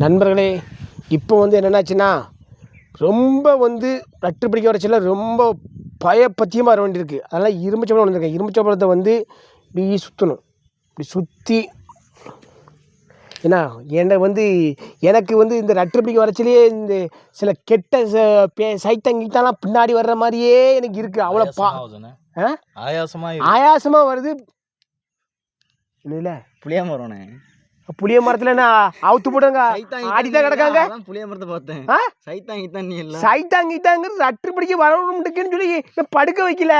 நண்பர்களே இப்போ வந்து என்னென்னாச்சுன்னா ரொம்ப வந்து நட்டு பிடிக்க வரச்சில ரொம்ப பயப்பத்தியமாக வர வேண்டியிருக்கு. அதனால் இரும்புச்சம்பளம் வந்திருக்கேன். இரும்புச்சம்பளத்தை வந்து இப்படி சுற்றணும் இப்படி சுற்றி என்ன என்னை வந்து எனக்கு வந்து இந்த நட்டு பிடிக்க வரச்சிலேயே இந்த சில கெட்ட ச- பே சைத்தங்கிட்டாலாம் பின்னாடி வர்ற மாதிரியே எனக்கு இருக்குது அவ்வளோ பா ஆயாசமா ஆகுதுண்ணே. ஆ? ஆயாசமா இருக்கு. ஆயாசமாக வருது. இல்லை? புளிய மரம்ண்ணே புளிய மரத்தில் என்ன அவுத்து போடுங்க ஆடிதான் கிடக்காங்க? புளிய மரத்தை பார்த்தேன். இத்தான் நீ இல்ல. சைத்தாங்கிட்டாங்கிறது ரட்டு பிடிக்க வரணும்ட்டுக்குன்னு சொல்லி படுக்க வைக்கல.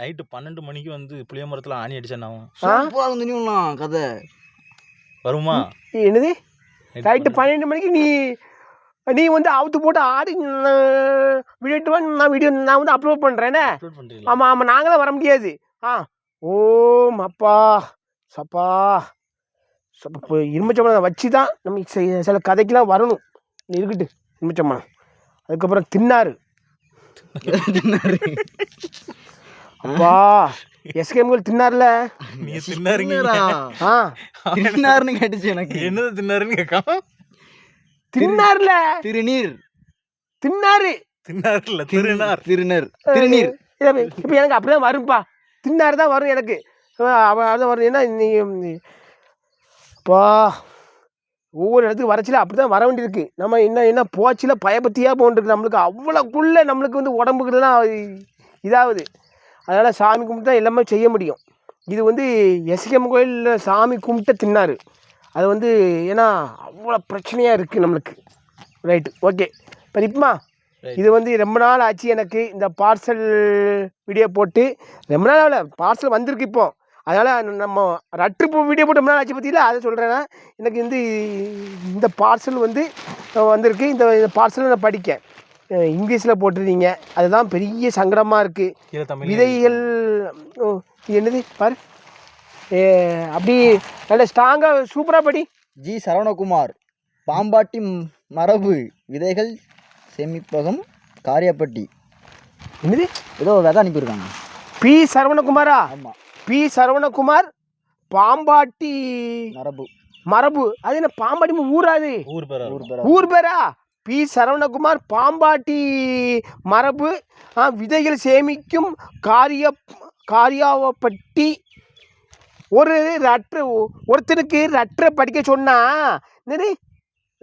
நைட்டு பன்னெண்டு மணிக்கு வந்து புளிய மரத்துல ஆணி அடிச்சேன் அவன். சூப்பரா நீ கதை. வருமா? என்னது? நைட்டு பன்னெண்டு. மணிக்கு நீ நீ வந்து அவுத்து போட்டு ஆடி வீடியோ நான் வீடியோ நான் வந்து அப்லோட் பண்ணுறேனே? ஆமாம் ஆமாம் நாங்களாம் வர முடியாது. ஆ ஓம் அப்பா சப்பா. இப்போ இரும்பச்சம்பளம் வச்சு தான் நம்ம சில- சில கதைக்கெலாம் வரணும். நீ இருக்கட்டு இரும்பச்சம்பளம் அதுக்கப்புறம் தின்னாரு. அப்பா எஸ்கேம்கள் தின்னார்ல? நீ தின்னாருங்க. ஆ. தின்னாருன்னு கேட்டுச்சு எனக்கு. என்னது தின்னாருன்னு கேட்காம? தின்னார்ல? திருநீர். தின்னாரு. தின்னாருல திருநார். திருநீர். திருநீர். இப்போ எனக்கு அப்படிதான் வரும்ப்பா தின்னாரு தான் வரும் எனக்கு. அவன் அதான் வரும். ஏன்னா நீ- அப்பா ஒவ்வொரு இடத்துக்கு வரச்சில அப்படி தான் வர வேண்டியிருக்கு. நம்ம என்ன என்ன போச்சில பயபத்தியாக போன்றிருக்கு நம்மளுக்கு. அவ்வளோக்குள்ளே நம்மளுக்கு வந்து உடம்புக்குலாம் இதாகுது. அதனால் சாமி கும்பிட்டு தான் எல்லாமே செய்ய முடியும். இது வந்து எஸ்கேம் கோயிலில் சாமி கும்பிட்டு தின்னாரு. அது வந்து ஏன்னா அவ்வளோ பிரச்சனையாக இருக்குது நம்மளுக்கு. Right okay. Right. இது வந்து ரொம்ப நாள் ஆச்சு எனக்கு இந்த பார்சல் வீடியோ போட்டு. ரொம்ப நாள் ஆகல பார்சல் வந்திருக்கு இப்போ. அதனால் நம்ம ரட்டு வீடியோ போட்டு ரொம்ப நாள் ஆச்சு பற்றியில அதை சொல்கிறேன்னா எனக்கு வந்து இந்த பார்சல் வந்து வந்திருக்கு. இந்த இந்த பார்சலை நான் படிக்கேன். இங்கிலீஷில் போட்டிருந்தீங்க. அதுதான் பெரிய சங்கடமாக இருக்குது விதைகள் என்னது? பாரு. ஏ, அப்படி நல்ல ஸ்ட்ராங்காக சூப்பராக படி. ஜி. சரவணகுமார் பாம்பாட்டி மரபு விதைகள் சேமிப்பகம் காரியப்பட்டி. என்னது? ஏதோ விதை அனுப்பியிருக்காங்க. பி. சரவணகுமாரா? ஆமா. பி சரவணகுமார் பாம்பாட்டி மரபு. மரபு. அது என்ன பாம்பாட்டி ஊராது. ஊர் பேரா? ஊர் பி சரவணகுமார் பாம்பாட்டி மரபு. ஆ, விதைகள் சேமிக்கும் காரிய காரியாவப்பட்டி. ஒரு ரற்று ஒருத்தனுக்கு ரற்றை படிக்க சொன்னா என்னது?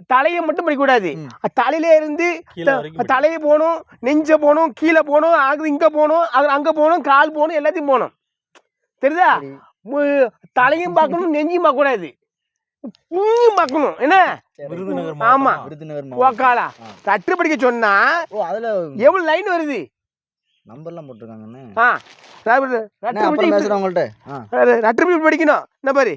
தலையை மட்டும் படிக்கக்கூடாது. தலையில இருந்து தலையை போகணும் நெஞ்ச போகணும் கீழே போகணும் அது இங்கே போகணும் அது அங்கே போகணும் கால் போகணும் எல்லாத்தையும் போகணும். தெரியுதா? தலையும் பார்க்கணும் நெஞ்சையும் பார்க்கக்கூடாது மூஞ்சியும் பார்க்கணும். என்ன. விருதுநகர் ஆமா. விருதுநகர். ஓக்காலா ஆ. ரட்டு படிக்க சொன்னா ஓ அதுல எவ்வளோ லைன் வருது? நம்பர்லாம் போட்டிருக்காங்கண்ணே ஆ. ரட்டு படிக்கணும். என்ன பாரு?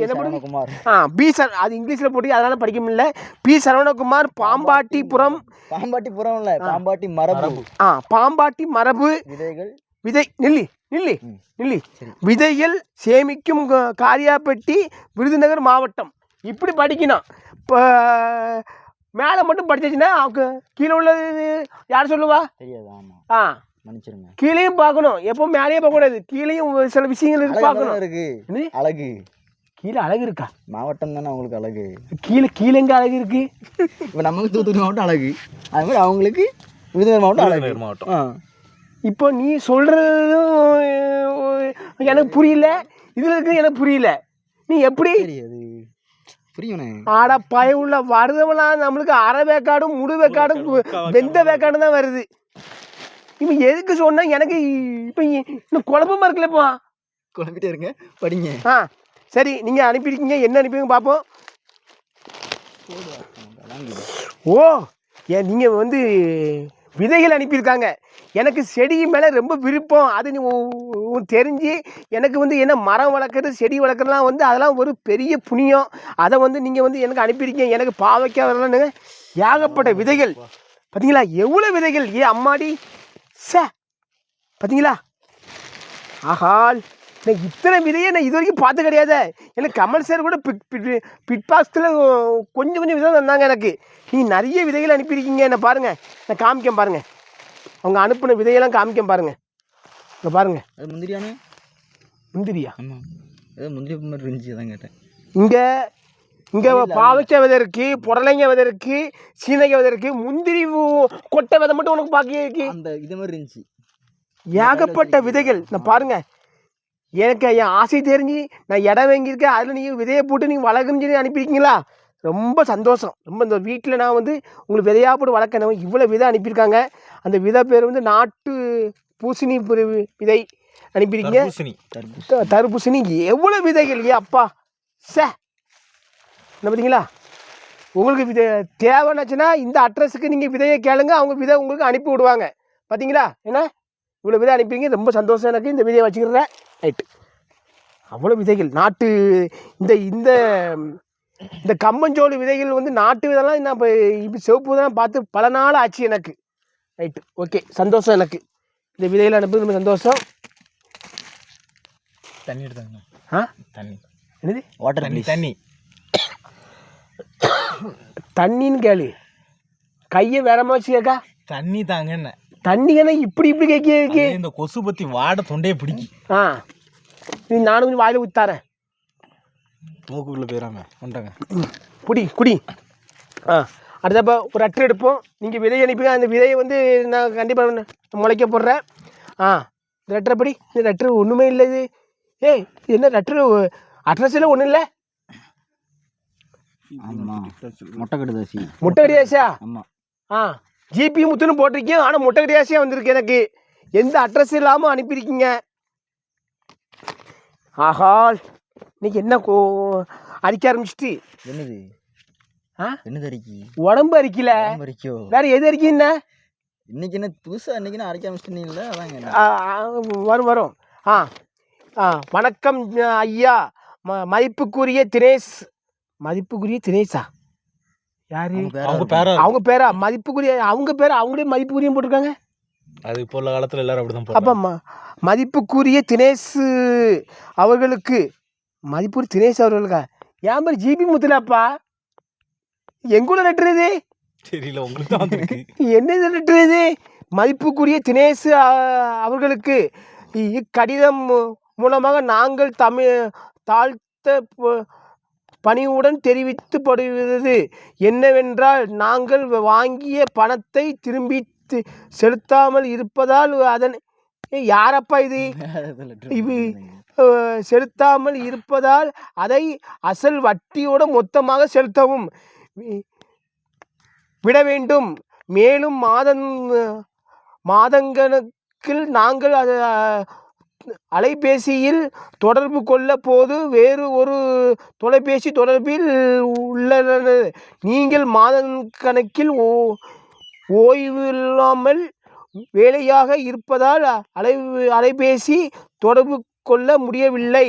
சரவணகுமார். ஆ பி. சர அது இங்கிலீஷில் போட்டு அதனால படிக்க முடியல. பி. சரவணகுமார் பாம்பாட்டிபுரம். பாம்பாட்டி புறம் இல்ல பாம்பாட்டி மரபு மரபு. ஆ பாம்பாட்டி மரபு. விதைகள். விதை நில்லி நில்லி. நில்லி. விதைகள் சேமிக்கும் காரியாப்பட்டி விருதுநகர் மாவட்டம். இப்படி படிக்கணும் இப்போ மேலே மட்டும் படிச்சிச்சுன்னா அவங்க கீழே உள்ளது யார் சொல்லுவா? தெரியாது ஆமா. ஆ. மன்னிச்சிருங்க. கீழேயும் பார்க்கணும். எப்போ மேலேயும் பார்க்கக்கூடாது. கீழேயும் சில விஷயங்கள் இருக்கு பார்க்கணும். இருக்கு? அழகு. கீழே அழகு இருக்கா? மாவட்டம் தானே அவங்களுக்கு அழகு. கீழே கீழே எங்கே அழகு இருக்கு? இப்போ நமக்கு தூத்துக்குடி மாவட்டம் அழகு. அது மாதிரி அவங்களுக்கு விருதுநகர் மாவட்டம் அழகு. மாவட்டம். ஆ. இப்போ நீ சொல்கிறதும் எனக்கு புரியல. இதில் இருக்கிறது எனக்கு புரியல. நீ எப்படி? ஆட பய உள்ள வருதவெல்லாம் நம்மளுக்கு அரை வேக்காடும் முழு வேக்காடும் வெந்த வேக்காடும் தான் வருது. இவன் எதுக்கு சொன்னா? எனக்கு இப்போ இன்னும் குழப்பமா இருக்குல்லப்பா குழம்பிட்டே இருங்க. படிங்க. ஆ சரி நீங்கள் அனுப்பியிருக்கீங்க என்ன அனுப்பிங்க பார்ப்போம் ஓ ஏன் நீங்கள் வந்து விதைகள் அனுப்பியிருக்காங்க. எனக்கு செடி மேலே ரொம்ப விருப்பம். அது நீ தெரிஞ்சு எனக்கு வந்து என்ன மரம் வளர்க்குறது செடி வளர்க்குறதுலாம் வந்து அதெல்லாம் ஒரு பெரிய புண்ணியம். அதை வந்து நீங்கள் வந்து எனக்கு அனுப்பியிருக்கீங்க. எனக்கு பாவைக்காக ஏகப்பட்ட விதைகள். பார்த்தீங்களா எவ்வளோ விதைகள்? ஏ அம்மாடி. ச. பார்த்தீங்களா ஆஹால் நான் இத்தனை விதையை நான் இது வரைக்கும் பார்த்து கிடையாது. எனக்கு கமல் சார் கூட பிட் பிட் பிட் பாக்ஸில் கொஞ்சம் கொஞ்சம் விதம் தந்தாங்க எனக்கு. நீ நிறைய விதைகள் அனுப்பியிருக்கீங்க என்ன பாருங்கள் நான் காமிக்கேன் பாருங்கள் அவங்க அனுப்பின விதையெல்லாம் காமிக்கேன் பாருங்கள் இங்கே பாருங்கள் அது முந்திரியானே முந்திரியா? ஆமாம் ஏதோ முந்திரி மாதிரி இருந்துச்சு அதான் கேட்டேன். இங்கே இங்கே பாவக்காய் விதை இருக்கு புடலைங்க விதை இருக்கு சீனக விதை இருக்கு முந்திரி கொட்டை விதை மட்டும் உனக்கு பாக்கி இருக்கு. அந்த இது மாதிரி இருந்துச்சு. ஏகப்பட்ட விதைகள். நான் பாருங்க. எனக்கு என் ஆசை தெரிஞ்சு நான் இடம் வாங்கியிருக்கேன். அதில் நீங்கள் விதையை போட்டு நீங்கள் வளர்க்குன்னு சொல்லி அனுப்பியிருக்கீங்களா? ரொம்ப சந்தோஷம். ரொம்ப இந்த வீட்டில் நான் வந்து உங்களுக்கு விதையாக போட்டு வளர்க்கணும். இவ்வளோ விதை அனுப்பியிருக்காங்க. அந்த விதை பேர் வந்து நாட்டு பூசணி விதை அனுப்பியிருக்கீங்க. தர்பூசணி. எவ்வளோ விதைகள் ஏ அப்பா? சே. என்ன பார்த்தீங்களா? உங்களுக்கு விதை தேவைன்னாச்சுன்னா இந்த அட்ரஸுக்கு நீங்கள் விதையை கேளுங்க. அவங்க விதை உங்களுக்கு அனுப்பி விடுவாங்க. பார்த்தீங்களா? என்ன? இவ்வளோ விதை அனுப்பிங்க ரொம்ப சந்தோஷம் எனக்கு இந்த விதையை வச்சுக்கிறேன் ரைட்டு அவ்வளோ விதைகள். நாட்டு இந்த இந்த இந்த கம்மஞ்சோளு விதைகள் வந்து நாட்டு விதைலாம் நான் இப்போ இப்போ சிவப்பு விதைலாம் பார்த்து பல நாள் ஆச்சு எனக்கு. ரைட்டு ஓகே சந்தோஷம் எனக்கு. இந்த விதைகள் அனுப்புறது ரொம்ப சந்தோஷம். தண்ணி எடுத்தாங்க ஆ? தண்ணி. என்னது? வாட்டர் தண்ணி ப்ளீஸ் தண்ணி. தண்ணின்னு கேளு. கையை வேறமா வச்சு கேக்கா தண்ணி தாங்க என்ன தண்ணி என்ன இப்படி இப்படி கேட்க இருக்கு இந்த கொசு பத்தி வாட தொண்டையே பிடிக்கி. ஆ. நீ நானும் கொஞ்சம் வாயில் ஊத்தாரேன் மூக்குக்குள்ள போயிடாம கொண்டாங்க. குடி குடி. ஆ. அடுத்தப்போ ஒரு அட்டை எடுப்போம். நீங்கள் விதையை அனுப்பிங்க அந்த விதையை வந்து நான் கண்டிப்பாக முளைக்க போடுறேன். ஆ. இந்த லெட்டரை படி. இந்த லெட்ரு ஒன்றுமே இல்லை இது. ஏய் இது என்ன லெட்ரு அட்ரஸ் எல்லாம் ஒன்றும் இல்லை? மொட்டை கடுதாசி. முட்டை கடியாசா ஆமா. ஆ. ஜிபி முத்துன்னு போட்டிருக்கீங்க. ஆனால் முட்டை கடியாசியாக வந்திருக்கு எனக்கு. எந்த அட்ரஸ் இல்லாமல் அனுப்பியிருக்கீங்க? ஆஹா இன்னைக்கு என்ன கோ அடிக்க ஆரம்பிச்சிட்டு? என்னது? ஆ? என்னது அரிக்கி உடம்பு அரிக்கல. அரிக்கோ. வேற எது அரிக்குன்னா இன்னைக்கு என்ன புதுசா இன்னைக்கு அரைக்க ஆரம்பிச்சிட்டீங்களா? அதாங்க என்ன. வரும் வரும். ஆ ஆ வணக்கம் ஐயா. ம மதிப்புக்குரிய தினேஷ். மதிப்புக்குரிய தினேஷா? யாரு? அவங்க பேரா? அவங்க. பேரா? பேரா? மதிப்புக்குரிய அவங்க பேரா? அவங்களே மதிப்புக்குரியும் போட்டிருக்காங்க. அது இப்போ உள்ள காலத்துல எல்லாரும் அப்படிதான் அப்போ போடுறாங்க ம மதிப்புக்குரிய தினேஷ் அவர்களுக்கு மதிப்புக்குரிய தினேஷ் அவர்களுக்கா? ஏன் மாதிரி ஜிபி முத்துலப்பா எங்கூட லெட்டர் தெரியல உங்களுக்கு தான் என்ன லெட்டர் இது மதிப்புக்குரிய தினேஷ் அவர்களுக்கு இக்கடிதம் மூ- மூலமாக நாங்கள் தமிழ் தாழ்த்த பணிவுடன் தெரிவித்துப்படுகிறது. என்னவென்றால் நாங்கள் வாங்கிய பணத்தை திரும்பி செலுத்தாமல் இருப்பதால் அதன் ஏய், யாரப்பா இது? இது- செலுத்தாமல் இருப்பதால் அதை அசல் வட்டியோடு மொத்தமாக செலுத்தவும் விட வேண்டும். மேலும் மாதம் மாதங்களுக்கு நாங்கள் அதை அலைபேசியில் தொடர்பு கொள்ள போது வேறு ஒரு தொலைபேசி தொடர்பில் உள்ளன. நீங்கள் மாதக்கணக்கில் ஓ ஓய்வு இல்லாமல் வேலையாக இருப்பதால் அலை அலைபேசி தொடர்பு கொள்ள முடியவில்லை.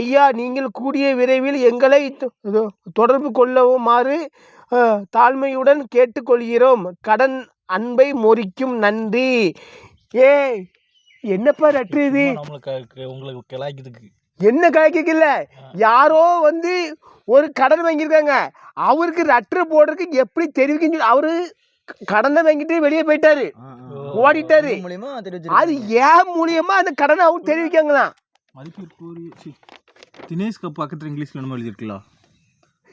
ஐயா நீங்கள் கூடிய விரைவில் எங்களை தொடர்பு கொள்ளவுமாறு தாழ்மையுடன் கேட்டுக்கொள்கிறோம். கடன் அன்பை மொறிக்கும் நன்றி. ஏ என்னப்பா லெட்ரு இது? உங்களுக்கு கிளாய்க்கிறதுக்கு. என்ன கணக்கில் யாரோ வந்து ஒரு கடன் வாங்கியிருக்காங்க. அவருக்கு லெட்ரு போடுறதுக்கு எப்படி தெரிவிக்குன்னு சொல்லி அவரு கடனை வாங்கிட்டு வெளியே போயிட்டாரு. ஓடிட்டாரு. அது. ஏன் மூலியமா அந்த கடனை அவங்க தெரிவிக்காங்களாம் தினேஷ்க்கு பக்கத்துல இங்கிலீஷ்ல நம்ம எழுதிருக்கலாம்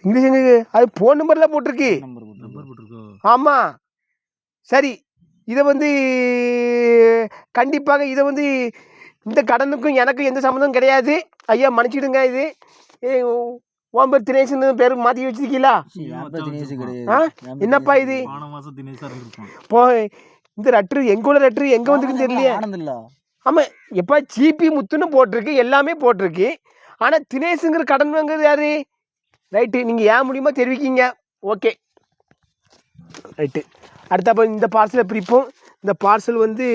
இங்கிலீஷ் அது ஃபோன் நம்பர்லாம் போட்டிருக்கு. நம்பர் போட்டு நம்பர் போட்டிருக்கோ? ஆமாம் சரி இதை வந்து கண்டிப்பாக இதை வந்து இந்த கடனுக்கும் எனக்கும் எந்த சம்மந்தமும் கிடையாது. ஐயா மன்னிச்சிடுங்க இது. உன் பேர் தினேஷ்னு பேர் மாற்றி வச்சிருக்கீங்களா. ஆ? என்னப்பா இது? போ இந்த லெட்ரு எங்கூட லெட்ரு எங்கே வந்துருக்குன்னு தெரியலையே. ஆமாம் எப்போ ஜிபி முத்துன்னு போட்டிருக்கு எல்லாமே போட்டிருக்கு. ஆனால் தினேஷுங்கிற கடன் வாங்குறது யாரு? ரைட்டு நீங்கள் ஏன் முடியுமோ தெரிவிக்கீங்க? ஓகே. ரைட்டு. அடுத்தப்போ இந்த பார்சலை பிரிப்போம். இந்த பார்சல் வந்து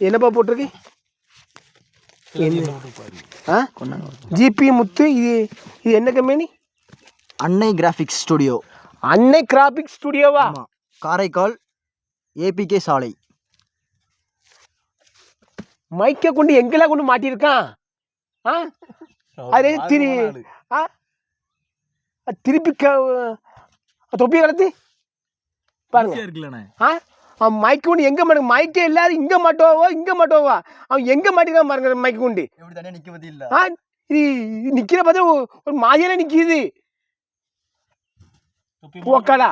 என்னப்பா போட்டிருக்கு? ஆ? ஜிபி முத்து இது இது என்ன company Annai graphics studio Annai graphic ஸ்டுடியோவா ஆமா. காரைக்கால் ஏபிகே சாலை. மைக்கை கொண்டு எங்கெல்லாம் கொண்டு மாட்டியிருக்கான்? ஆ? அது திரு ஆ? திருப்பி க தொப்பியை கலத்து. பாருங்க. அவன் மைக்கு கொண்டு எங்கே மாட்டு மைக்கே இல்லாத இங்கே மாட்டோவா இங்கே மாட்டோவா அவன் எங்கே மாட்டிருக்கான் பாருங்க மைக்கு கொண்டு இல்ல. ஆ இது நிற்கிற பார்த்தா ஒரு மாதிரியான நிற்கிது ஓக்காடா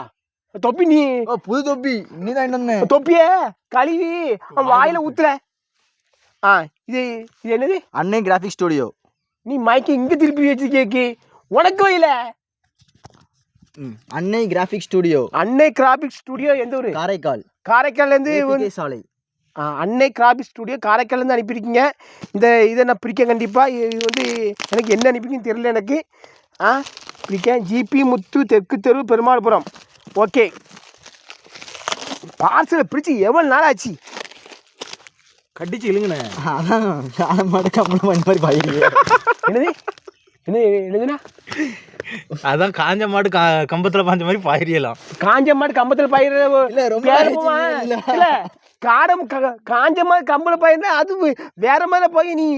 தொப்பி நீ. புது தொப்பி. நீ தான் என்ன தொப்பிய கழுவி. அவன் வாயில ஊத்துற. ஆ இது இது என்னது? அன்னை கிராஃபிக் ஸ்டுடியோ நீ மைக்கு இங்க திருப்பி வச்சு கேக்கு. உனக்கு வையில Annai graphic studio Annai graphic studio எந்த ஊரு? காரைக்கால். காரைக்கால்ல இருந்து APK சாலை. ஆ, அன்னை கிராபிக் ஸ்டுடியோ காரைக்கால்ல இருந்து அனுப்பியிருக்கீங்க. இந்த இதை நான் பிரிக்க கண்டிப்பா. இது வந்து எனக்கு என்ன அனுப்பிங்கன்னு தெரியல எனக்கு. ஆ பிரிக்க ஜிபி முத்து தெற்கு தெரு பெருமாள்புரம். ஓகே. பார்சலை பிரித்து எவ்வளோ நாள் ஆச்சு? கடிச்சு இழுங்கண்ணே. அதான் மாட்டு பண்ண மாதிரி பாயிருங்க என்னது? என்ன என்னதுண்ணா அதான் காஞ்ச மாடு கா கம்பத்தில் பாஞ்ச மாதிரி பாயிரியலாம். காஞ்ச மாடு கம்பத்தில் பயிர. இல்ல, காடம் க- காஞ்ச மாதிரி கம்பள பயிர்னா அது வேற மாதிரி போய் நீ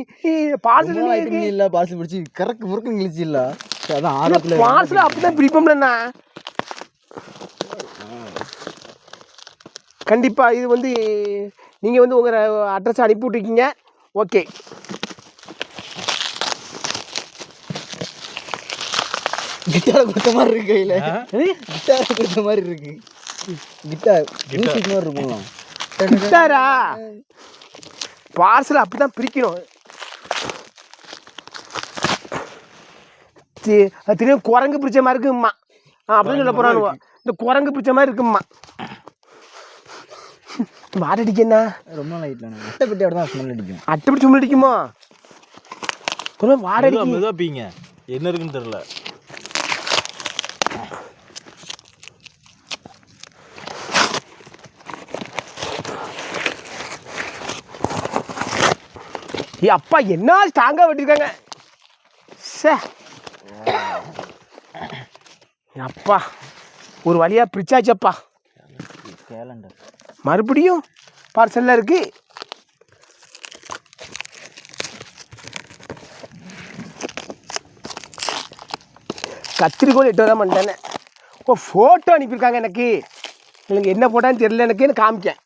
பார்சல் இல்ல பாசல் பிடிச்சி கறக்கு முறுக்கு கிழிச்சு இல்ல. அதான் ஆர்வத்துல பார்சல் அப்படிதான் பிரிப்போம்லண்ணா கண்டிப்பா இது வந்து நீங்க வந்து உங்க அட்ரஸ் அனுப்பி விட்டுருக்கீங்க ஓகே. கிட்டார் கொடுத்த மாதிரி இருக்கு கையில? கிட்டார் கொடுத்த மாதிரி இருக்கு. கிட்டார் மியூசிக் மாதிரி இருக்கும். கிட்டாரா? பார்சல் அப்படிதான் பிரிக்கணும். தி- அது தெரியும் குரங்கு பிடிச்ச மாதிரி இருக்கும்மா. அப்படின்னு சொல்ல போறானுவோ. இந்த குரங்கு பிடிச்ச மாதிரி இருக்கும்மா. வாடடிக்கு என்ன? ரொம்ப லைட்ல அட்டை பெட்டியோட தான் ஸ்மெல் அடிக்கும். அட்டை பிடிச்சி முள்ளு அடிக்குமா? கொஞ்சம் மெதுவா வாடடிக்கு மெதுவா பீங்க. என்ன இருக்குன்னு தெரியல. அப்பா என்ன ஸ்ட்ராங்காக வெட்டிருக்காங்க. சே. அப்பா ஒரு வழியாக பிரிச்சாச்சப்பா. கேலண்டர் மறுபடியும் பார்சலில் இருக்கு. கத்திரிக்கோள் எட்டு வர மாட்டேன்னு ஓ ஃபோட்டோ அனுப்பியிருக்காங்க எனக்கு. எனக்கு என்ன போட்டான்னு தெரியல எனக்கு நான் காமிக்கேன்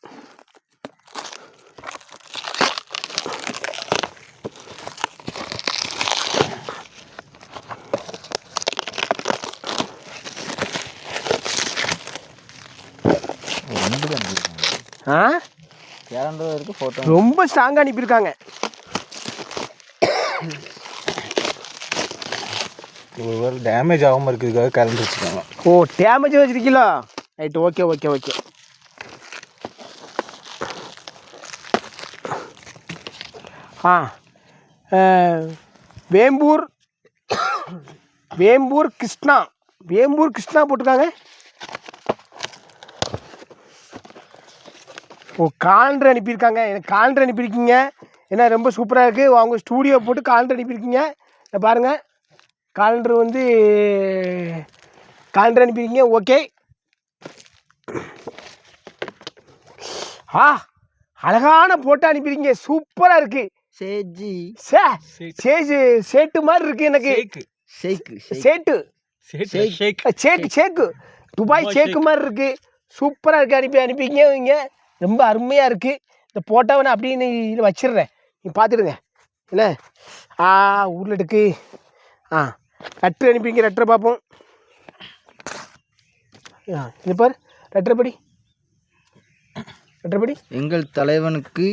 ரெண்டு தான் அனுப்பியிருக்காங்க ஆ கேலண்டர் இருக்கு ஃபோட்டோ ரொம்ப ஸ்ட்ராங்காக அனுப்பியிருக்காங்க. ஒரு வேறு டேமேஜ் ஆகாமல் இருக்கிறதுக்காக கரண்ட் வச்சுருக்காங்க ஓ டேமேஜ் வச்சிருக்கீங்களா? ரைட் ஓகே ஓகே ஓகே ஆ வேம்பூர் வேம்பூர் கிருஷ்ணா. வேம்பூர் கிருஷ்ணா போட்டிருக்காங்க. ஓ காலண்டர் அனுப்பியிருக்காங்க. எனக்கு காலண்டர் அனுப்பியிருக்கீங்க? ஏன்னா ரொம்ப சூப்பராக இருக்குது அவங்க ஸ்டூடியோ போட்டு காலண்டர் அனுப்பியிருக்கீங்க. இதை பாருங்கள் காலண்டர் வந்து காலண்டர் அனுப்பியிருக்கீங்க. ஓகே. ஆ அழகான போட்டோ அனுப்பியிருக்கீங்க. சூப்பராக இருக்குது சேஜி. சே சே சேட்டு மாதிரி இருக்குது எனக்கு. ஷேக்கு. சேட்டு. சேக்கு சேக்கு துபாய் சேக்கு மாதிரி இருக்கு. சூப்பராக இருக்கு. அனுப்பி அனுப்பிங்க இங்க ரொம்ப அருமையாக இருக்கு. இந்த போட்டோவை நான் அப்படியே நீ இதில் வச்சிடுறேன். நீ பார்த்துடுங்க என்ன? ஆ ஊரில் இருக்கு. ஆ லெட்ரு அனுப்பிங்க லெட்டரை பார்ப்போம் ஆ இது பாரு லெட்டர் படி. லெட்டர் படி. எங்கள் தலைவனுக்கு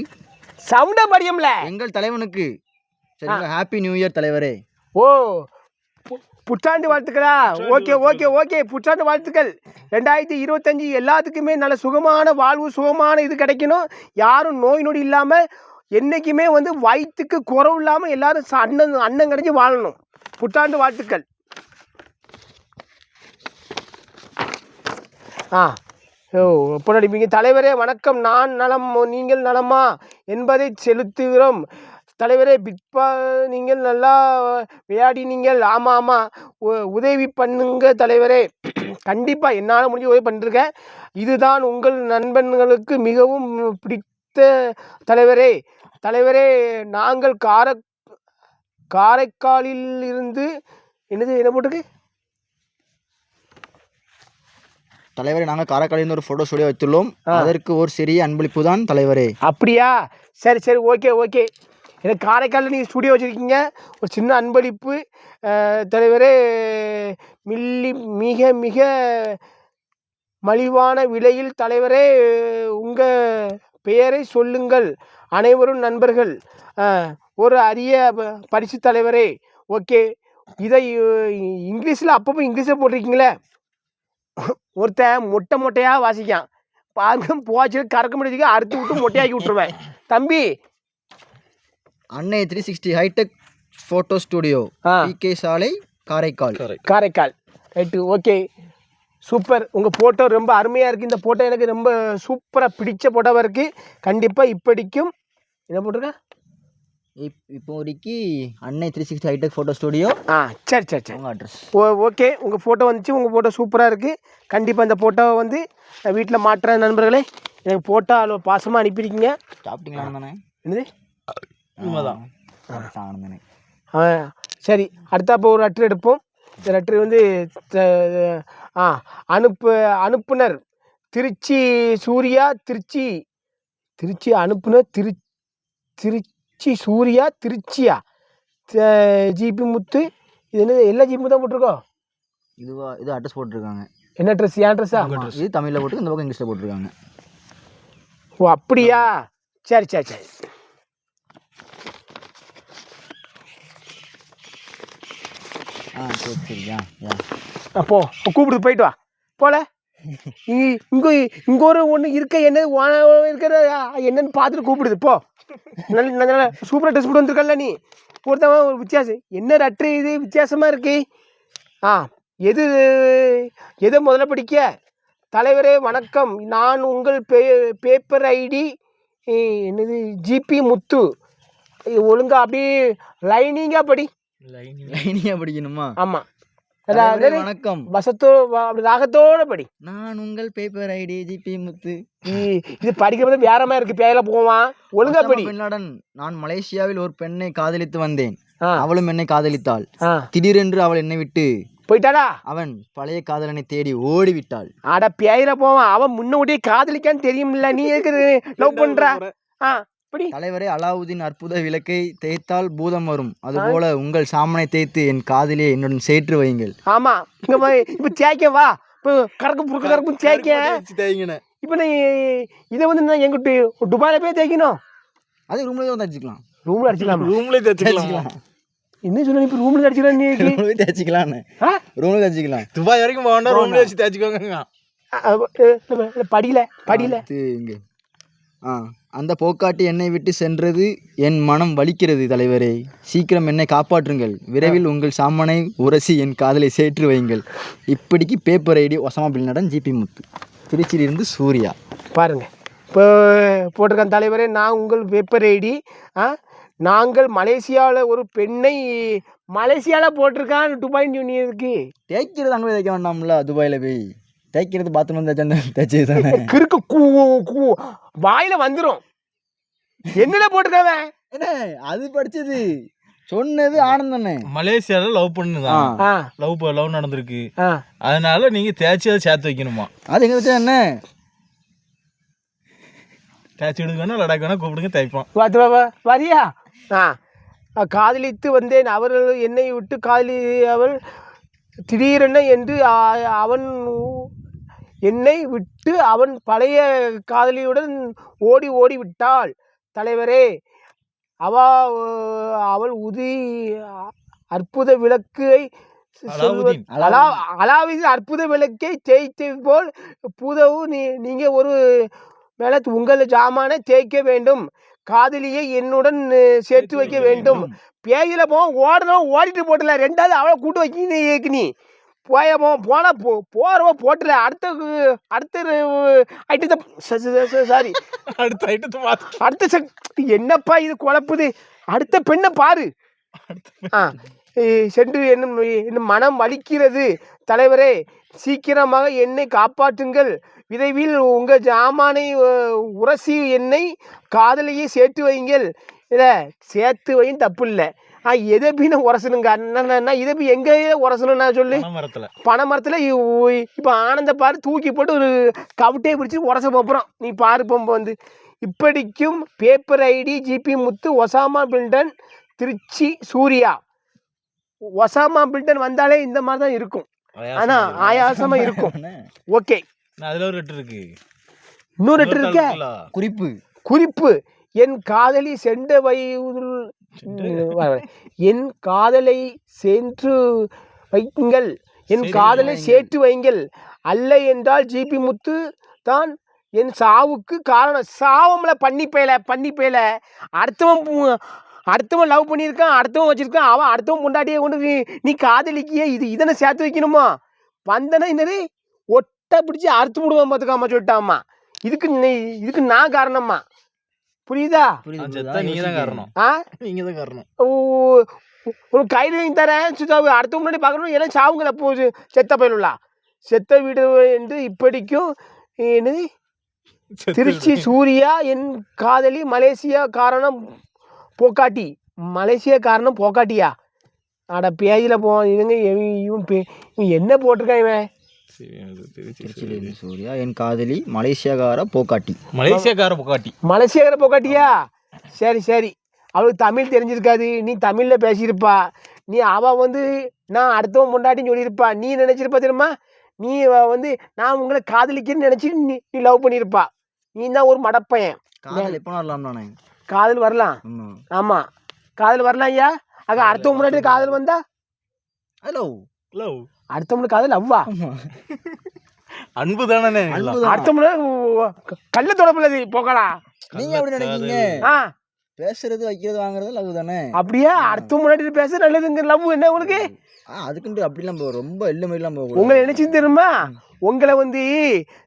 சவுண்டை படியும்ல. எங்கள் தலைவனுக்கு. சரிங்களா? ஹாப்பி நியூ இயர் தலைவரே. ஓ புத்தாண்டு வாழ்த்துக்களா? Okay okay okay. புத்தாண்டு வாழ்த்துக்கள். ரெண்டாயிரத்தி இருபத்தஞ்சி எல்லாத்துக்குமே நல்ல சுகமான வாழ்வு சுகமான இது கிடைக்கணும். யாரும் நோய் நொடி இல்லாமல் என்றைக்குமே வந்து வயிற்றுக்கு குறவு இல்லாமல் எல்லாரும் அண்ணன் அண்ணன் கிடைச்சி வாழணும். புத்தாண்டு வாழ்த்துக்கள். ஆ. ஓ எப்போ நடிப்பீங்க தலைவரே வணக்கம். நான் நலம் நீங்கள் நலமா? என்பதை செலுத்துகிறோம். தலைவரே பிக்பா நீங்கள் நல்லா விளையாடினீங்கள். ஆமாம் ஆமாம் உ- உதவி பண்ணுங்க தலைவரே. கண்டிப்பாக என்னால் முடிஞ்ச உதவி பண்ணிருக்கேன் இதுதான் உங்கள் நண்பன்களுக்கு மிகவும் பிடித்த தலைவரே. தலைவரே நாங்கள் கார காரைக்காலில் இருந்து என்னது என்ன போட்டிருக்கு? தலைவரே நாங்கள் காரைக்காலில் ஒரு ஃபோட்டோ ஸ்டுடியோ வைத்துள்ளோம். அதற்கு ஒரு சிறிய அன்பளிப்பு தான் தலைவரே. அப்படியா? சரி சரி. Okay okay. எனக்கு காரைக்காலில் நீங்கள் ஸ்டுடியோ வச்சுருக்கீங்க. ஒரு சின்ன அன்பளிப்பு தலைவரே மில்லி மிக மிக மலிவான விலையில் தலைவரே உங்கள் பெயரை சொல்லுங்கள். அனைவரும் நண்பர்கள். ஒரு அரிய ப- பரிசு தலைவரே ஓகே. இதை இங்கிலீஷில் அப்பப்போ இங்கிலீஷில் போட்டிருக்கீங்களே? ஒருத்தன் மொட்டை மொட்டையாக வாசிக்கான் பாருங்க போச்சு கறக்க முடியாது அறுத்து விட்டு மொட்டையாக்கி விட்டுருவேன். தம்பி Annai three sixty hitech photo studio ஆ. பிகே சாலை Karaikal Karaikal right okay super உங்கள் ஃபோட்டோ ரொம்ப அருமையாக இருக்குது இந்த ஃபோட்டோ எனக்கு ரொம்ப சூப்பராக பிடிச்ச ஃபோட்டோவாக இருக்குது கண்டிப்பாக இப்படிக்கும் என்ன போட்டிருக்கேன் இப் இப்போதைக்கு Annai three sixty hitech photo studio ஆ சரி சரி சரி. அவங்க அட்ரஸ் ஓ ஓகே உங்கள் ஃபோட்டோ வந்துச்சு. உங்கள் ஃபோட்டோ சூப்பராக இருக்குது கண்டிப்பாக இந்த ஃபோட்டோவை வந்து நான் வீட்டில் மாட்டுறேன் நண்பர்களே. எனக்கு ஃபோட்டோ அவ்வளோ பாசமாக அனுப்பியிருக்கீங்க. சாப்பிட்டீங்களா தானே என்னது? உண்மைதான் சரி அடுத்தாப்போ ஒரு லெட்ரு எடுப்போம். இந்த லெட்ரு வந்து ஆ அனுப்பு அனுப்புனர். திருச்சி சூர்யா திருச்சி திருச்சி அனுப்புனர் திரு திருச்சி சூர்யா திருச்சியா? ஜிபி முத்து இது என்ன எல்லா ஜிபி தான் போட்டிருக்கோம்? இதுவா இது அட்ரஸ் போட்டிருக்காங்க. என்ன ட்ரெஸ் ஏன் ட்ரெஸ்ஸா இது தமிழில் போட்டு இந்த பக்கம் இங்கிலீஷில் போட்டிருக்காங்க. ஓ அப்படியா? சரி சரி சரி. ஆ சரி சரி யா யா அப்போ கூப்பிடுது போயிட்டு வா. போல. இங்கே இங்கே ஒரு ஒன்று இருக்க என்ன இருக்கிற என்னன்னு பார்த்துட்டு கூப்பிடுது. போ. நல்ல நல்ல சூப்பராக ட்ரெஸ் போட்டு வந்திருக்கல நீ. ஒருத்தவன் ஒரு வித்தியாசம். என்ன ரட்டு இது? வித்தியாசமாக இருக்கு. ஆ எது எதை முதல்ல படிக்க? தலைவரே வணக்கம். நான் உங்கள் பே பேப்பர் ஐடி என்னது? ஜிபி முத்து. ஒழுங்கா அப்படியே லைனிங்காக படி. லைனியாக படிக்கணுமா? ஆமாம் தலைவரே, வணக்கம். வசத்தோ ராகத்தோட படி. நான் உங்கள் பேப்பர் ஐடி ஜிபி முத்து. இது படிக்கிறது வேற மாதிரி இருக்கு. பேயில போவான் ஒழுங்கா படி. பின் லாடன் நான் மலேசியாவில் ஒரு பெண்ணை காதலித்து வந்தேன். அவளும் என்னை காதலித்தாள். திடீரென்று அவள் என்னை விட்டு போயிட்டாளா? அவன் பழைய காதலனை தேடி ஓடிவிட்டாள். அட பேயில போவான். அவன் முன்னோடியே காதலிக்கான்னு தெரியுமில்ல நீ எதுக்கு லவ் பண்ற? ஆ. படி தலைவரே அலாவுதீன் அற்புத விளக்கை தேய்த்தால் பூதம் வரும். அதுபோல உங்கள் சாமனை தேய்த்து என் காதலியை என்னுடன் சேற்று வையுங்கள். ஆமா. இங்க போய் இப்ப தேய்க்க வா. இப்போ கறக்கு புறுக்கு கறக்கும் தேய்க்க. இப்போ நீ இதை வந்து நான் எங்கிட்ட துபாயில போய் தேய்க்கணும்? அது ரூம்ல வந்து தச்சுக்கலாம் ரூம்ல அடிச்சுக்கலாமா? ரூம்லேயே தைச்சிக்கலாம் தச்சுக்கலாம் என்ன சொன்ன இப்போ ரூம்ல அடிச்சுக்கலாம் நீ ரூம்ல தச்சுக்கலான்னு ஆ? ரூம்ல தச்சுக்கலாம் துபாய் வரைக்கும் போகண்டா ரூம்லேயே வச்சு அ, படியில படியில. இங்க. ஆ அந்த போக்காட்டி என்னை விட்டு சென்றது என் மனம் வலிக்கிறது தலைவரே. சீக்கிரம் என்னை காப்பாற்றுங்கள். விரைவில் உங்கள் சாமனை உரசி என் காதலை சேற்று வையுங்கள். இப்படிக்கு பேப்பர் ஐடி ஒசமா பில்நடன் ஜிபி முத்து. திருச்சியிலிருந்து சூர்யா. பாருங்க. இப்போ போட்டிருக்கான் தலைவரே நான் உங்கள் பேப்பர் ஐடி ஆ நாங்கள் மலேசியாவில் ஒரு பெண்ணை மலேசியாவில் போட்டிருக்கான் துபாய் யூனியனுக்கு தேய்க்கிறது அங்கே தைக்க வேண்டாம்ல துபாயில் போய். தேய்க்கிறது பாத்ரூம் தைச்சா தைச்சது தானே? கிறுக்கு கூ கூ வாயில வந்துடும் என்னல போட்டிருக்காவன் என்ன? அது படிச்சது. சொன்னது ஆனந்தண்ணே மலேசியாவில் லவ் பண்ணுதான் லவ் லவ் நடந்திருக்கு. அதனால நீங்க தேய்ச்சி அதை சேர்த்து வைக்கணுமா? அது எங்க வச்சா என்ன? தேய்ச்சி எடுக்க வேணா லடாக் வேணா கூப்பிடுங்க தைப்போம் வா- வா- வா- வரியா? காதலித்து வந்தேன். அவர்கள் என்னை விட்டு காதலி அவள் திடீரென என்று அவன் என்னை விட்டு அவன் பழைய காதலியுடன் ஓடி ஓடி விட்டாள். தலைவரே அவ அவள் உதி அற்புத விளக்கை அலாவுதீன். அலா அலாவுதீன் அற்புத விளக்கை தேய்த்தது போல் புதவு நீ நீங்கள் ஒரு மேலே உங்கள் ஜாமானை தேய்க்க வேண்டும். காதலியை என்னுடன் சேர்த்து வைக்க வேண்டும். பேயில போ ஓடணும் ஓடிட்டு போட்டல ரெண்டாவது அவளை கூட்டு வைக்க நீ. போய போ போனா போ போறவ போட்டுல அடுத்த அடுத்த ஐட்டத்தை சாரி அடுத்த ஐட்டத்தை அடுத்த செக் என்னப்பா இது குழப்புது? அடுத்த பெண்ணை பாரு. ஆ சென்று என்னும் என்னும் மனம் வலிக்கிறது. தலைவரே சீக்கிரமாக என்னை காப்பாற்றுங்கள். விரைவில் உங்கள் ஜாமானை உரசி என்னை காதலையே சேர்த்து வையுங்கள். இல்லை சேர்த்து வையும் தப்பு இல்லை எதை போய் நான் உரசணுங்க? அண்ணா இதை போய் எங்கே உரசணும் நான் சொல்லு? பனை மரத்தில் இப்போ ஆனந்த பாரு தூக்கி போட்டு ஒரு கவிட்டையை பிடிச்சி உரச போப்புறோம் நீ பாரு பொம்பை வந்து. இப்படிக்கும் paper ID GP Muthu Osama பில்டன் Trichy Surya. Osama பில்டன் வந்தாலே இந்த மாதிரி தான் இருக்கும். ஆனா ஆயாசமா இருக்கும். ஓகே. அதுல ஒரு ரெட்டு இருக்கு. இன்னொரு லெட்டர் இருக்க? குறிப்பு. குறிப்பு. என் காதலி சென்ற வயதில் என் காதலை சென்று வையுங்கள். என் காதலை. சேர்த்து வையுங்கள். அல்ல என்றால் ஜிபி முத்து தான் என் சாவுக்கு காரணம். சாவம்ல பண்ணி பேல பண்ணி பேல. அடுத்தவன் அடுத்தவன் லவ் பண்ணியிருக்கான் அடுத்தவன் வச்சிருக்கான். அவன் அடுத்தவன் முண்டாட்டியே கொண்டு நீ- காதலிக்கியே இது இதனை சேர்த்து வைக்கணுமா? வந்தனா என்னது? ஒட்டை பிடிச்சி அறுத்து விடுவான் பார்த்துக்காம சொல்லிட்டாம்மா இதுக்கு நீ- இதுக்கு நான் காரணம்மா. புரியுதா? நீங்க தான் காரணம். ஆ? நீங்க தான் காரணம். ஓ ஒரு கையில் வாங்கி தரேன் சுத்தாவு அடுத்த முன்னாடி பார்க்கணும் ஏன்னா சாவுங்கள போ செத்த பயிலுள்ளா செத்த வீடு என்று இப்படிக்கும் என்னது? திருச்சி. சூர்யா என் காதலி மலேசியா காரணம் போக்காட்டி. மலேசியா காரணம் போக்காட்டியா? அட பேஜில் போ இவங்க இவன் என்ன போட்டிருக்கான் இவன்? திருச்சியிலிருந்து சூர்யா என் காதலி மலேசியாகார போக்காட்டி. மலேசியாக்கார புகாட்டி மலேசியாக்கிற போக்காட்டியா? சரி சரி. அவளுக்கு தமிழ் தெரிஞ்சிருக்காது. நீ தமிழில் பேசியிருப்பா. நீ அவள் வந்து நான் அடுத்தவன் முண்டாட்டின்னு சொல்லியிருப்பா. நீ நினச்சிருப்பா தெரியுமா? நீ வந்து நான் உங்களை காதலிக்கிறேன்னு நினச்சி நீ நீ லவ் பண்ணியிருப்பா. நீ தான் ஒரு மடப்பையன். காதல் எப்போ வரலாம் நானே. காதல் வரலாம். ஆமாம் காதல் வரலாம் ஐயா. அங்க அடுத்தவங்க முன்னாடி காதல் வந்தா? ஹலோ லவ் அடுத்தவங்களுக்கு காதல் அவ்வா. அன்பு தானே அன்பு அடுத்தவங்க கள்ள தொடப்புலது போக்கலாம் நீங்க எப்படி நினைக்கீங்க? ஆ. பேசுறது வைக்கிறது வாங்குறது லவ் தானே? அப்படியே? அடுத்தவங்க முன்னாடி பேச நல்லதுங்க லவ் என்ன உங்களுக்கு? ஆ அதுக்குன்ட்டு அப்படிலாம் போ- ரொம்ப எள்ளு மாதிரிலாம் போக உங்களை நினைச்சு தெரியுமா? உங்களை வந்து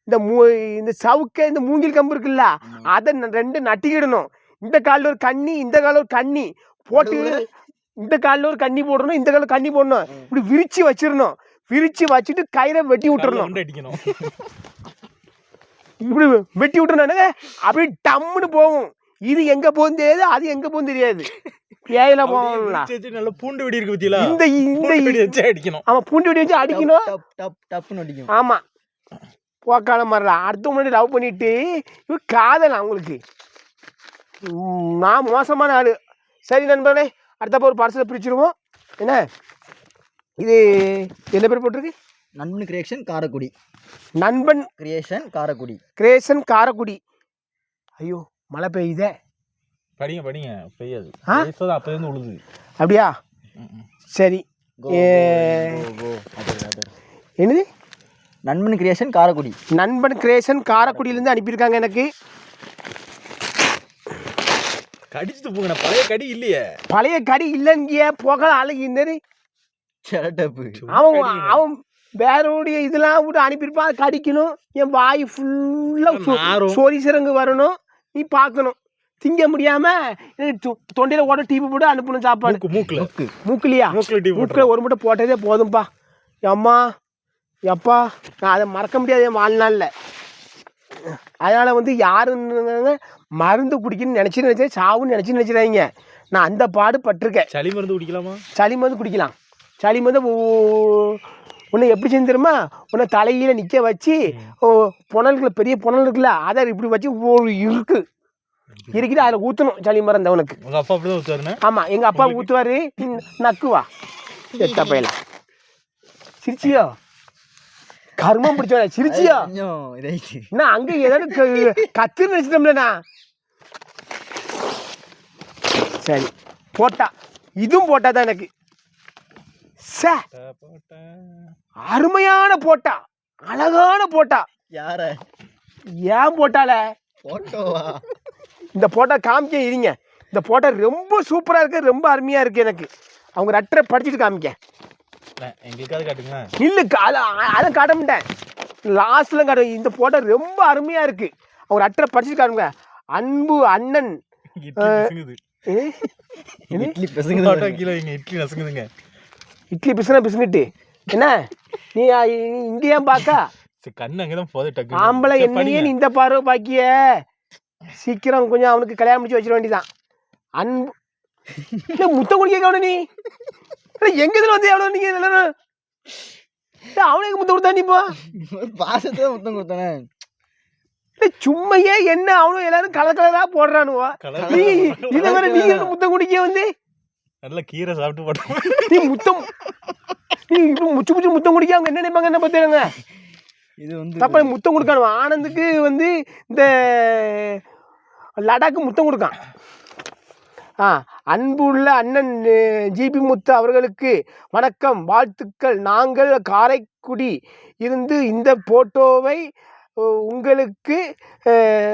இந்த மூ இந்த சவுக்க இந்த மூங்கில் கம்பு இருக்குல்ல அதை ரெண்டு நட்டிக்கிடணும். இந்த காலில் ஒரு கண்ணி இந்த காலில் ஒரு கண்ணி. போட்டு இந்த காலில் ஒரு கண்ணி போடணும் இந்த காலில் கண்ணி போடணும். இப்படி விரிச்சு வச்சிடணும். விரிச்சு வச்சுட்டு கயிறை வெட்டி விட்டுறணும். அடிக்கணும். இப்படி வெட்டி விட்டுறனானுங்க அப்படியே டம்முன்னு போகும். இது எங்க போகும் தெரியாது அது எங்க போகும் தெரியாது. ஏயில நல்லா பூண்டு வெடி இருக்கு பத்தியில இந்த இந்த வெடி வச்சு அடிக்கணும். அவன் பூண்டி வெட்டி வச்சு அடிக்கணும். டப் டப் டப்னு அடிக்கும் ஆமா. போக்கால மாதிரிலாம் அடுத்த முன்னாடி லவ் பண்ணிட்டு இவ காதல் அவங்களுக்கு நான் மோசமான ஆளு. சரி நண்பர்களே அடுத்தப்ப ஒரு பார்சலை பிரிச்சிருவோம் என்ன? இது என்ன பேர் போட்டிருக்கு? நண்பன் கிரியேஷன் காரக்குடி. நண்பன் கிரியேஷன் காரக்குடி. கிரேசன் காரக்குடி. ஐயோ மழை பெய்யுதே. படிங்க படிங்க. பெய்யாது. அப்பதான் உழுது. அப்படியா. சரி. என்னது? நண்பன் கிரியேஷன் காரக்குடி. நண்பன் கிரேசன் காரக்குடியிலேருந்து அனுப்பியிருக்காங்க எனக்கு. கடிச்சிட்டு போங்க பழைய கடி இல்லையே. பழைய கடி இல்லைங்கிய போகல அழகி இன்னரு டப்பு அவன் அவன் வேறோடைய இதெல்லாம் விட்டு அனுப்பியிருப்பான். கடிக்கணும். என் வாய் ஃபுல்லாக. சொறி சிறங்கு வரணும். நீ பார்க்கணும். திங்க முடியாம தொண்டையில ஓட டீப்பு போட்டு அனுப்பணும் சாப்பாடு. மூக்கு மூக்குல. நொக்கு மூக்குலையா? மூக்குல டீ மூக்கில் ஒரு முட்டை போட்டதே போதும்பா. அம்மா எப்பா? நான் அதை மறக்க முடியாது என் வாழ்நாளில். அதனால் வந்து யாருன்னு மருந்து குடிக்கணும்னு நினச்சி நினச்சேன் சாவுன்னு நினச்சி நினச்சிடாதீங்க. நான் அந்த பாடு பட்டிருக்கேன். சளி மருந்து குடிக்கலாமா? சளி மருந்து குடிக்கலாம். சளி மருந்து உன்னை எப்படி செஞ்சு தெரியுமா? உன்னை தலையில நிற்க வச்சு ஓ, புனல்கள் பெரிய புனல் இருக்குல்ல அதை இப்படி வச்சு ஒரு இருக்கு. இருக்குது அதில் ஊற்றணும் சளி மருந்து அவனுக்கு. உங்க அப்பா அப்படிதான் ஊத்துவாருண்ணே ஆமாம் எங்கள் அப்பா ஊற்றுவார் நக்குவா. செத்த பையல. சிரிச்சியோ? கர்மம் பிடிச்சவன சிரிச்சியோ? என்ன அங்கே ஏதாவது க- கத்துன்னு நினச்சிட்டோம்லண்ணா. சரி. போட்டா. இதுவும் போட்டா தான் எனக்கு. சே. அருமையான போட்டா. அழகான போட்டா. யார? ஏன் போட்டால? போட்டோவா? இந்த போட்டா காமிக்க இருங்க. இந்த போட்டா ரொம்ப சூப்பராக இருக்கு ரொம்ப அருமையாக இருக்கு எனக்கு. அவங்க ரட்டரை படிச்சுட்டு காமிக்க இல்லை அதை காட்ட மாட்டேன். லாஸ்ட்டில் காட்ட இந்த போட்டோ ரொம்ப அருமையாக இருக்கு. அவங்க ரட்டரை படிச்சுட்டு காட்டுங்க. அன்பு அண்ணன். இட்லி பசங்க ஆட்டோ கீழே இங்க இட்லி நசுங்குதுங்க. இட்லி பிசுனா பிசுங்கிட்டு. என்ன? நீ இங்கே ஏன் பார்க்கா சரி, கண்ணு அங்கதான் டக்கு ஆம்பளை என்னையே நீ இந்த பார்வை பாக்கிய. சீக்கிரம் கொஞ்சம் அவனுக்கு கல்யாணம் முடிச்சு வச்சிட வேண்டியதான் அன்பு. இல்ல, முத்தம் குடிக்க கவனம் நீ? எங்க இதுல வந்து எவ்வளவு நீங்க அவனுக்கு முத்தம் கொடுத்தா நீ இப்போ பாசத்தை முத்தம் கொடுத்தானே சும்மையே என்ன அவனும் எல்லாரும் கலர் போடுறானுவோ? கலர் நீ இதை வேற நீ என்ன முத்தம் குடிக்க வந்து? நல்ல கீரை சாப்பிட்டு போட்டோம். நீ முத்தம் நீ முச்சு முச்சு முத்தம் குடிக்க அவங்க என்ன நினைப்பாங்க என்ன பார்த்துருங்க இது வந்து தப்பா முத்தம் கொடுக்கணும் ஆனந்துக்கு வந்து இந்த லடாக்கு முத்தம் கொடுக்கான். ஆ அன்புள்ள அண்ணன் ஜிபி முத்து அவர்களுக்கு வணக்கம் வாழ்த்துக்கள். நாங்கள் காரைக்குடி இருந்து இந்த போட்டோவை உங்களுக்கு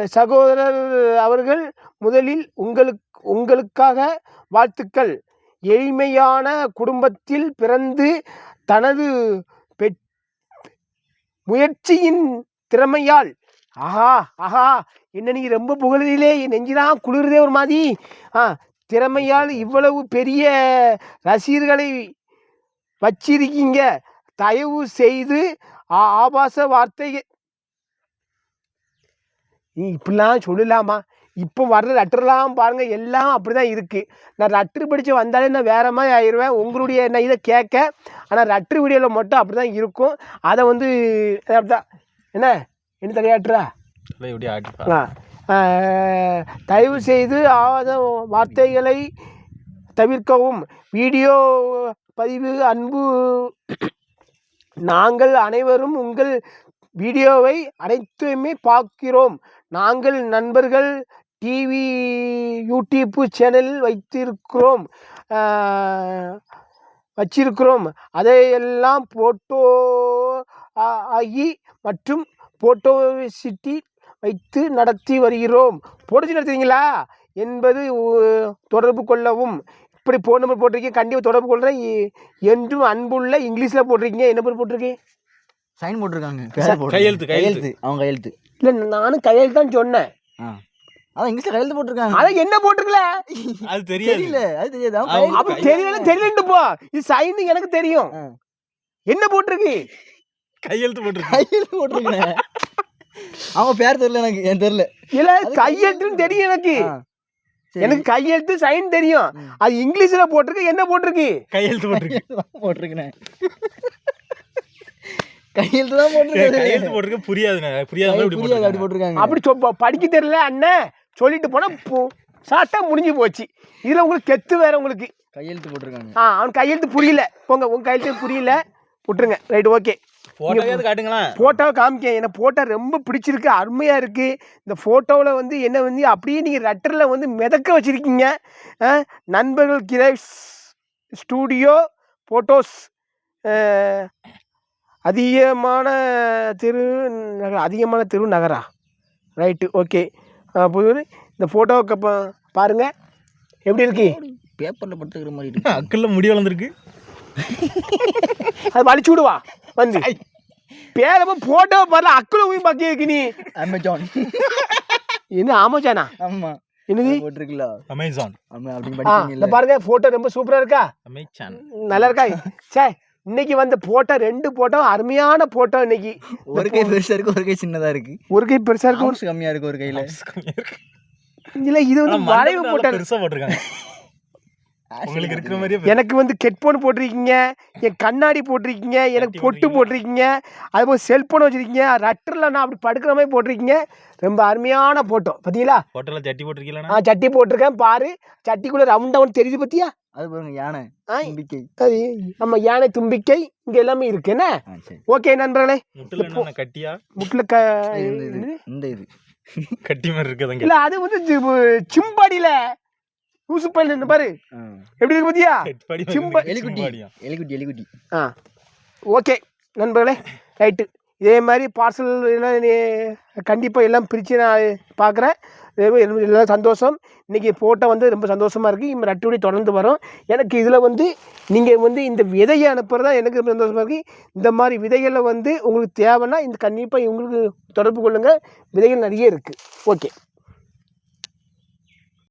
சகோதரர் அவர்கள் முதலில் உங்களுக்கு உங்களுக்காக வாழ்த்துக்கள். எளிமையான குடும்பத்தில் பிறந்து தனது பெற் முயற்சியின் திறமையால் ஆஹா ஆஹா என்ன நீ ரொம்ப புகழுதிலே என் நெஞ்சிலாம் குளிருதே ஒரு மாதிரி. ஆ திறமையால் இவ்வளவு பெரிய ரசிகர்களை வச்சிருக்கீங்க. தயவு செய்து ஆ- ஆபாச வார்த்தை நீ இப்படிலாம் சொல்லலாமா இப்போ வர்ற லெட்டர்லாம் பாருங்க எல்லாம் அப்படி தான் இருக்குது நான் லெட்ரு படித்து வந்தாலே நான் வேற மாதிரி ஆயிடுவேன் உங்களுடைய நான் இதை கேட்க ஆனால் லெட்ரு வீடியோவில் மட்டும் அப்படி தான் இருக்கும். அதை வந்து அப்படிதான் என்ன? என்ன தலையாட்டுறா ஆ, தயவு செய்து ஆத வார்த்தைகளை தவிர்க்கவும். வீடியோ பதிவு அன்பு நாங்கள் அனைவரும் உங்கள் வீடியோவை அனைத்துமே பார்க்கிறோம். நாங்கள் நண்பர்கள் டிவி யூடியூப் சேனல் வைத்திருக்கிறோம். வச்சிருக்கிறோம். அதையெல்லாம் போட்டோ ஆகி மற்றும் போட்டோசிட்டி வைத்து நடத்தி வருகிறோம். போட்டோசி நடத்துறீங்களா? என்பது தொடர்பு கொள்ளவும். இப்படி ஃபோன் நம்பர் போட்டிருக்கீங்க. கண்டிப்பாக தொடர்பு கொள்கிறேன் என்றும் அன்புள்ள இங்கிலீஷில் போட்டிருக்கீங்க. என்ன பேர் போட்டிருக்கீங்க. சைன் போட்டிருக்காங்க கையெழுத்து. கையெழுத்து. அவங்க கையெழுத்து. இல்லை நானும் கையெழுத்து தான் சொன்னேன். ஆ. அதான் இங்கிலீஷ்ல கையெழுத்து போட்டிருக்காங்க. அதான் என்ன போட்டிருக்கல? அது தெரியாது. தெரியல அது தெரியாது. அவங்க அவங்க- கையெழுத்து அப்படி தெரியல தெரியலன்ட்டு போ. இது சைன் எனக்கு தெரியும். என்ன போட்டிருக்கு? கையெழுத்து போட்டுருக்கு. கையெழுத்து போட்டிருக்கேன். அவங்க பேர் தெரியல எனக்கு என் தெரியல. இல்ல கையெழுத்துன்னு தெரியும் எனக்கு. எனக்கு கையெழுத்து சைன் தெரியும். அது இங்கிலீஷ்ல போட்டிருக்கு என்ன போட்டிருக்கு? கையெழுத்து போட்டுருக்கு. போட்டிருக்கேன். கையெழுத்து தான் ஏய், கையெழுத்து போட்டிருக்கேன் போட்டிருக்கு புரியாத மாதிரி இப்படி புரியாது அப்படி போட்டுருக்காங்க. போட்டிருக்காங்க அப்படி சொ படிக்க தெரியல அண்ணன் சொல்லிட்டு போனா சாட்டா முடிஞ்சு போச்சு. இதுல உங்களுக்கு கெத்து வேற உங்களுக்கு. கையெழுத்து போட்டிருக்காங்க. ஆ அவன் கையெழுத்து புரியல. போங்க உங்க கையெழுத்து புரியல. விட்டுருங்க. Right okay. போட்டோயாவது காட்டுங்களேன் ஃபோட்டோவை காமிக்க எனக்கு ஃபோட்டோ ரொம்ப பிடிச்சிருக்கு அருமையாக இருக்குது இந்த ஃபோட்டோவில் வந்து என்ன வந்து அப்படியே நீங்கள் லெட்டரில் வந்து மிதக்க வச்சுருக்கீங்க. நண்பர்கள் கிரேவ்ஸ் ஸ்டூடியோ ஃபோட்டோஸ் அதிகமான திரு நகர் அதிகமான திரு நகரா ரைட்டு ஓகே புது இந்த ஃபோட்டோவுக்கு அப்போ பாருங்கள் எப்படி இருக்கு? பேப்பர்ல படுத்துக்கிற மாதிரி இருக்கு. அக்கல்ல முடி வளர்ந்துருக்கு. அது வலிச்சு விடுவா. வந்து. பேரப்ப ஃபோட்டோ பாருல அக்குல போய் பாக்கி இருக்கு நீ. அமேசான் என்ன ஆமாச்சானா ஆமா. என்னது? போட்டிருக்குல்ல. அமேசான் ஆமா அப்படின்னு பாருங்க போட்டோ ரொம்ப சூப்பரா இருக்கா? அமேசான் நல்லா இருக்கா? சே இன்னைக்கு வந்த போட்டோ ரெண்டு போட்டோ அருமையான போட்டோ இன்னைக்கு. ஒரு கை பெருசா இருக்கு ஒரு கை சின்னதா இருக்கு. ஒரு கை பெருசா இருக்கும் ஆர்ம்ஸ் கம்மியா இருக்கு ஒரு கையில. இல்ல இது வந்து மண்டபத்துல போட்டோ. பெருசா போட்டிருக்காங்க. உங்களுக்கு இருக்கிற மாதிரியே. எனக்கு வந்து ஹெட்ஃபோன் போட்டிருக்கீங்க என் கண்ணாடி போட்டிருக்கீங்க எனக்கு பொட்டு போட்டிருக்கீங்க அதுபோல் செல்போன் வச்சிருக்கீங்க லெட்டரில் நான் அப்படி படுக்கிற மாதிரி போட்டிருக்கீங்க. ரொம்ப அருமையான போட்டோ பார்த்தீங்களா போட்டோல ஜட்டி போட்டிருக்கீங்களா ஆ சட்டி போட்டிருக்கேன் பாரு. சட்டிக்குள்ளே ரவுண்ட் டவுன் தெரியுது பார்த்தியா அது பாருங்க யானை ஆ, நம்பிக்கை அது நம்ம யானை தும்பிக்கை இங்கே எல்லாமே இருக்கு. என்ன? ஓகே நண்பர்களே. முட்டுல கட்டியா? முட்டில் க இந்த இது இந்த இது. கட்டி மாதிரி இருக்குதுங்க இல்லை அது வந்து சிம்பாடியில் லூசு பயில் பாரு. ஆ. எப்படி இருக்கு கெட்பாடி சிம்ப- எலிக்குட்டி. எலிக்குட்டி எலிக்குட்டி. ஆ. ஓகே நண்பர்களே ரைட்டு. இதே மாதிரி பார்சல் எல்லாம் நீ கண்டிப்பாக எல்லாம் பிரித்து நான் பார்க்குறேன் எல்லாம் சந்தோஷம். இன்றைக்கி ஃபோட்டோ வந்து ரொம்ப சந்தோஷமாக இருக்குது இந்த ரட்டுபடி தொடர்ந்து வரும். எனக்கு இதில் வந்து நீங்கள் வந்து இந்த விதையை அனுப்புறது தான் எனக்கு ரொம்ப சந்தோஷமாக இருக்குது இந்த மாதிரி விதைகளை வந்து உங்களுக்கு தேவைன்னா இந்த கண்டிப்பாக உங்களுக்கு தொடர்பு கொள்ளுங்கள் விதைகள் நிறைய இருக்குது ஓகே.